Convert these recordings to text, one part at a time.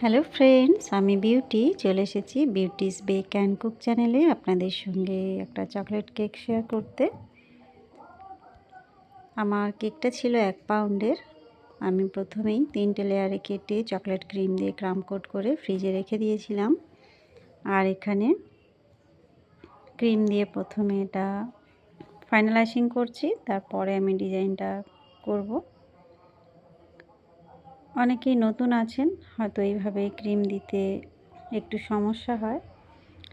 Hello friends, আমি beauty. চলে এসেছি বিউটিস বেক অ্যান্ড কুক চ্যানেলে আপনাদের সঙ্গে একটা চকলেট কেক শেয়ার করতে। আমার কেকটা ছিল এক পাউন্ডের। আমি প্রথমেই তিনটে লেয়ারে কেটে চকলেট ক্রিম দিয়ে ক্রাম কোট করে ফ্রিজে রেখে দিয়েছিলাম। আর এখানে ক্রিম দিয়ে প্রথমে এটা ফাইনালাইজিং করছি, তারপরে আমি ডিজাইনটা করব। অনেকেই নতুন আছেন, হয়তো এইভাবে ক্রিম দিতে একটু সমস্যা হয়।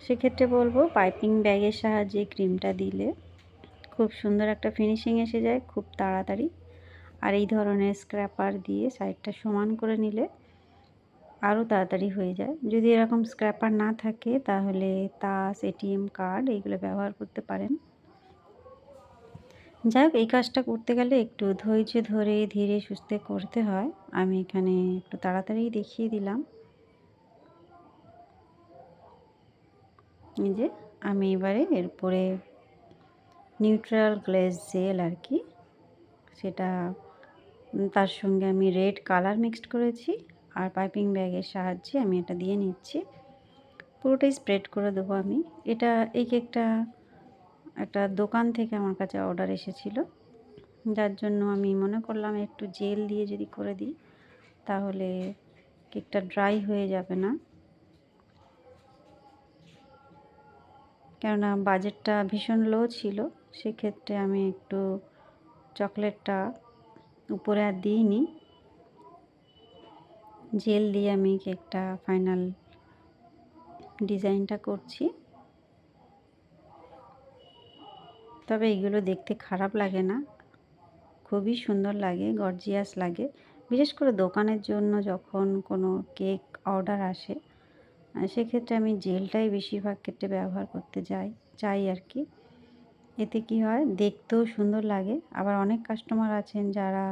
সেক্ষেত্রে বলব পাইপিং ব্যাগের সাহায্যে ক্রিমটা দিলে খুব সুন্দর একটা ফিনিশিং এসে যায়, খুব তাড়াতাড়ি। আর এই ধরনের স্ক্র্যাপার দিয়ে সাইডটা সমান করে নিলে আরও তাড়াতাড়ি হয়ে যায়। যদি এরকম স্ক্র্যাপার না থাকে তাহলে তাস, এটিএম কার্ড, এইগুলো ব্যবহার করতে পারেন। যাই হোক, এই কাজটা করতে গেলে একটু ধৈর্য ধরে ধীরে সুস্থে করতে হয়। আমি এখানে একটু তাড়াতাড়ি দেখিয়ে দিলাম। এই যে, আমি এবারে এরপরে নিউট্রাল গ্লেস জেল আর কি, সেটা তার সঙ্গে আমি রেড কালার মিক্সড করেছি আর পাইপিং ব্যাগের সাহায্যে আমি এটা দিয়ে নিচ্ছি। পুরোটাই স্প্রেড করে দেবো আমি। এটা এই কেকটা একটা দোকান থেকে আমার কাছে অর্ডার এসেছিল। যার জন্য আমি মনে করলাম একটু জেল দিয়ে যদি করে দিই, তাহলে কেকটা ড্রাই হয়ে যাবে না। কেননা বাজেটটা ভীষণ লো ছিল, সেক্ষেত্রে আমি একটু চকলেটটা উপরে আর দিইনি। জেল দিয়ে আমি কেকটা ফাইনাল ডিজাইনটা করছি। তবে এগুলো দেখতে খারাপ লাগে না। খুবই সুন্দর লাগে গর্জিয়াস লাগে। বিশেষ করে দোকানের জন্য যখন কোনো কেক অর্ডার আসে সেক্ষেত্রে আমি জেলটাই বেশিরভাগ ক্ষেত্রে ব্যবহার করতে যাই, চাই আর কি। এতে কি হয়, দেখতেও সুন্দর লাগে। আবার অনেক কাস্টমার আছেন যারা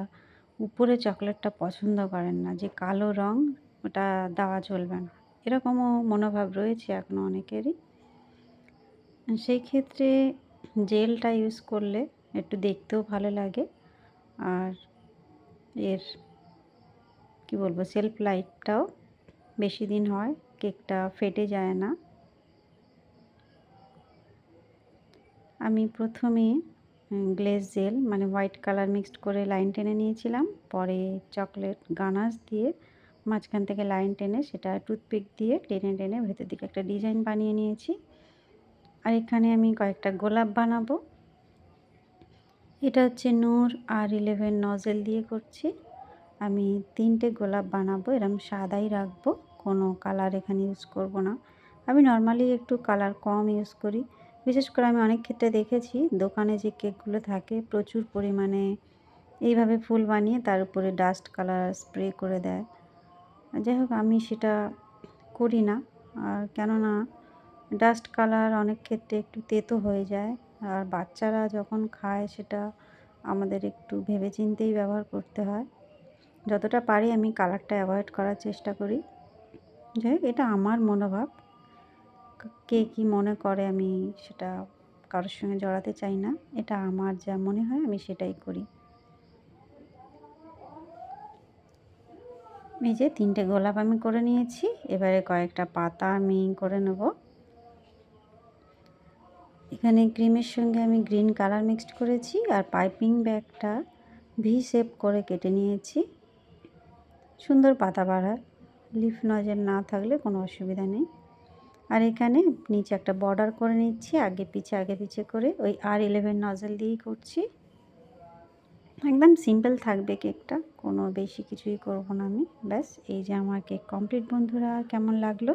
উপরে চকলেটটা পছন্দ করেন না, যে কালো রং, ওটা দেওয়া চলবে না। এরকমও মনোভাব রয়েছে এখনও অনেকেরই। সেই ক্ষেত্রে জেলটা ইউজ করলে একটু দেখতেও ভালো লাগে। আর এর কি বলব, সেলফ লাইটটাও বেশি দিন হয়, কেকটা ফেটে যায় না। আমি প্রথমে গ্লেজ জেল মানে হোয়াইট কালার মিক্সড করে লাইন টেনে নিয়েছিলাম। পরে চকলেট গানাস দিয়ে মাঝখান থেকে লাইন টেনে সেটা টুথপিক দিয়ে টেনে টেনে ভেতর দিকে একটা ডিজাইন বানিয়ে নিয়েছি। আর এখানে আমি কয়েকটা গোলাপ বানাবো। এটা হচ্ছে নূর আর ইলেভেন নজেল দিয়ে করছি। আমি তিনটে গোলাপ বানাবো, এরম সাদাই রাখব, কোনো কালার এখানে ইউজ করব না। আমি নর্মালি একটু কালার কম ইউজ করি। বিশেষ করে আমি অনেক ক্ষেত্রে দেখেছি, দোকানে যে কেকগুলো থাকে, প্রচুর পরিমাণে এইভাবে ফুল বানিয়ে তার উপরে ডাস্ট কালার স্প্রে করে দেয়। যাই হোক, আমি সেটা করি না। আর কেননা ডাস্ট কালার অনেক ক্ষেত্রে একটু তেতো হয়ে যায়। আর বাচ্চারা যখন খায় সেটা আমাদের একটু ভেবে চিন্তেই ব্যবহার করতে হয়। যতটা পারি আমি কালারটা অ্যাভয়েড করার চেষ্টা করি। যাই হোক, এটা আমার মনোভাব। কে কী মনে করে আমি সেটা কারোর সঙ্গে জড়াতে চাই না। এটা আমার যা মনে হয় আমি সেটাই করি। এই যে তিনটে গোলাপ আমি করে নিয়েছি। এবারে কয়েকটা পাতা আমি করে নেব। এখানে ক্রিমের সঙ্গে আমি গ্রিন কালার মিক্সড করেছি আর পাইপিং ব্যাগটা ভি শেপ করে কেটে নিয়েছি। সুন্দর পাতা বাড়া লিফ নজেল না থাকলে কোনো অসুবিধা নেই। আর এখানে নিচে একটা বর্ডার করে নিচ্ছি, আগে পিছে আগে পিছে করে ওই আর ইলেভেন নজেল দিয়েই করছি। একদম সিম্পল থাকবে কেকটা, কোনো বেশি কিছুই করব না আমি। ব্যাস, এই যে আমার কেক কমপ্লিট বন্ধুরা, কেমন লাগল?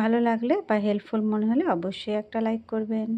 ভালো লাগলে বা হেল্পফুল মনে হলে অবশ্যই একটা লাইক করবেন।